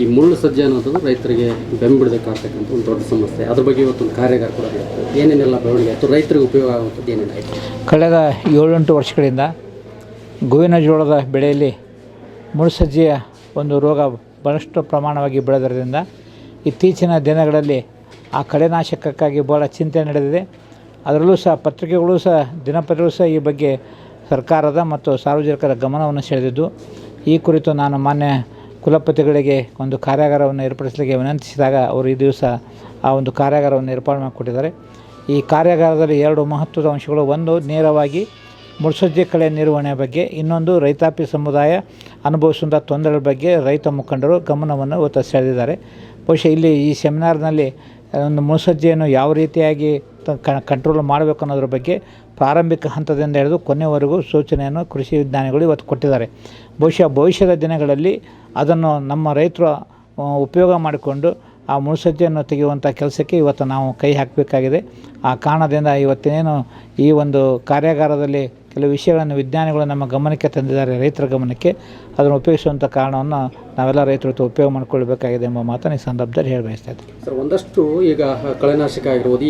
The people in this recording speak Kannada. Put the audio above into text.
ಈ ಮುಳ್ಳು ಸಜ್ಜೆ ಅನ್ನೋದು ರೈತರಿಗೆ ಬೆಂಬಿಡದೆ ಕಾಡ್ತಕ್ಕಂಥ ಒಂದು ದೊಡ್ಡ ಸಮಸ್ಯೆ. ಅದ್ರ ಬಗ್ಗೆ ಇವತ್ತೊಂದು ಕಾರ್ಯಾಗಾರ ಕೂಡ ಏನೇನೆಲ್ಲ ಬೆಳವಣಿಗೆ ಆಯಿತು? ರೈತರಿಗೆ ಉಪಯೋಗ ಆಗುತ್ತದೆ ಏನೇನಾಯಿತು ಕಳೆದ ಏಳೆಂಟು ವರ್ಷಗಳಿಂದ ಗೋವಿನ ಜೋಳದ ಬೆಳೆಯಲ್ಲಿ ಮುಳುಸಜ್ಜಿಯ ಒಂದು ರೋಗ ಬಹಳಷ್ಟು ಪ್ರಮಾಣವಾಗಿ ಬೆಳೆದಿರೋದ್ರಿಂದ ಇತ್ತೀಚಿನ ದಿನಗಳಲ್ಲಿ ಆ ಕಳೆನಾಶಕಕ್ಕಾಗಿ ಭಾಳ ಚಿಂತೆ ನಡೆದಿದೆ. ಅದರಲ್ಲೂ ಸಹ ಪತ್ರಿಕೆಗಳು ಸಹ, ದಿನಪತ್ರಿಕೆಗಳು ಸಹ ಈ ಬಗ್ಗೆ ಸರ್ಕಾರದ ಮತ್ತು ಸಾರ್ವಜನಿಕರ ಗಮನವನ್ನು ಸೆಳೆದಿದ್ದು, ಈ ಕುರಿತು ನಾನು ಮಾನ್ಯ ಕುಲಪತಿಗಳಿಗೆ ಒಂದು ಕಾರ್ಯಾಗಾರವನ್ನು ಏರ್ಪಡಿಸಲಿಕ್ಕೆ ವಿನಂತಿಸಿದಾಗ ಅವರು ಈ ದಿವಸ ಆ ಒಂದು ಕಾರ್ಯಾಗಾರವನ್ನು ಏರ್ಪಾಡು ಮಾಡಿಕೊಟ್ಟಿದ್ದಾರೆ. ಈ ಕಾರ್ಯಾಗಾರದಲ್ಲಿ ಎರಡು ಮಹತ್ವದ ಅಂಶಗಳು. ಒಂದು, ನೇರವಾಗಿ ಮುಳ್ಸಜ್ಜೆ ಕಳೆ ನಿರ್ವಹಣೆ ಬಗ್ಗೆ. ಇನ್ನೊಂದು, ರೈತಾಪಿ ಸಮುದಾಯ ಅನುಭವಿಸುವಂಥ ತೊಂದರೆಗಳ ಬಗ್ಗೆ ರೈತ ಮುಖಂಡರು ಗಮನವನ್ನು ಒತ್ತ ಸೆಳೆದಿದ್ದಾರೆ. ಬಹುಶಃ ಇಲ್ಲಿ ಈ ಸೆಮಿನಾರ್ನಲ್ಲಿ ಒಂದು ಮುಳ್ಸಜ್ಜೆಯನ್ನು ಯಾವ ರೀತಿಯಾಗಿ ಕಂಟ್ರೋಲ್ ಮಾಡಬೇಕು ಅನ್ನೋದ್ರ ಬಗ್ಗೆ ಪ್ರಾರಂಭಿಕ ಹಂತದಿಂದ ಹಿಡಿದು ಕೊನೆವರೆಗೂ ಸೂಚನೆಯನ್ನು ಕೃಷಿ ವಿಜ್ಞಾನಿಗಳು ಇವತ್ತು ಕೊಟ್ಟಿದ್ದಾರೆ. ಬಹುಶಃ ಭವಿಷ್ಯದ ದಿನಗಳಲ್ಲಿ ಅದನ್ನು ನಮ್ಮ ರೈತರು ಉಪಯೋಗ ಮಾಡಿಕೊಂಡು ಆ ಮುಳುಸಜ್ಜೆಯನ್ನು ತೆಗೆಯುವಂಥ ಕೆಲಸಕ್ಕೆ ಇವತ್ತು ನಾವು ಕೈ ಹಾಕಬೇಕಾಗಿದೆ. ಆ ಕಾರಣದಿಂದ ಇವತ್ತೇನು ಈ ಒಂದು ಕಾರ್ಯಾಗಾರದಲ್ಲಿ ಕೆಲವು ವಿಷಯಗಳನ್ನು ವಿಜ್ಞಾನಿಗಳು ನಮ್ಮ ಗಮನಕ್ಕೆ ತಂದಿದ್ದಾರೆ, ರೈತರ ಗಮನಕ್ಕೆ. ಅದನ್ನು ಉಪಯೋಗಿಸುವಂಥ ಕಾರಣವನ್ನು ನಾವೆಲ್ಲ ರೈತರು ಉಪಯೋಗ ಮಾಡಿಕೊಳ್ಬೇಕಾಗಿದೆ ಎಂಬ ಮಾತನ್ನು ಈ ಸಂದರ್ಭದಲ್ಲಿ ಹೇಳಿ ಬಯಸ್ತಾ ಇದ್ದೀನಿ. ಸರ್, ಒಂದಷ್ಟು ಈಗ ಕಳೆನಾಶಕ ಆಗಿರ್ಬೋದು